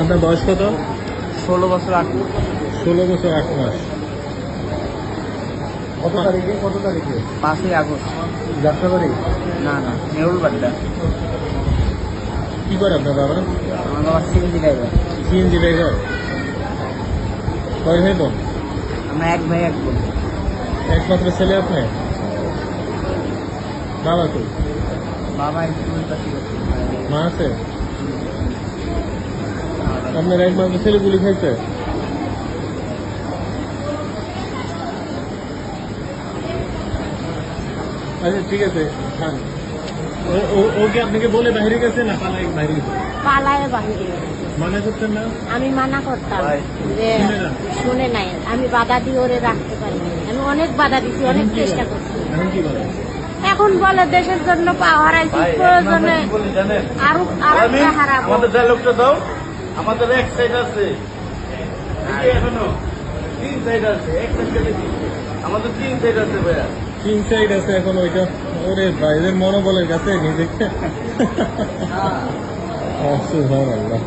আপনার বয়স কত? ষোলো বছর আট ষোলো বছর আট মাস। কত তারিখে? কত তারিখে? পাঁচই আগস্ট। যাত্রাবাড়ি? না না নেউল বাড্ডা কি করে আপনার বাবা? আমার বাবা সিএনজি ড্রাইভার। CNG driver? কয় ভাই বোন? আমরা এক ভাই এক বোন। একমাত্র ছেলে আপনি? বাবা করছে। মা আছে? আপনার একমাত্র ছেলে গুলি খাইছে আচ্ছা ঠিক আছে খান। ও- ও- আপনাকে বলে বাইরে গেছে না পালাই বাইরে গেছে? পালায় মনে না? আমি মানা করতাম ভাই, যে শুনে নাই। আমি বাধা দিয়ে ওরে রাখতে পারি আমি অনেক বাধা দিছি অনেক চেষ্টা করছি। কি বলে দেশের জন্য পা হারাইছি প্রয়োজনে আরও আরও হারাবো। আমাদের ডায়লগটা দাও আমাদের এক সাইড আছে। এখনও তিন সাইড আছে এক সাইড আমাদের তিন সাইড আছে ভাইয়া। তিন সাইড আছে এখন ওইটা। ওরে বাইরের মনোবলের কাছে নিজেকে। অসুবিধা আল্লাহ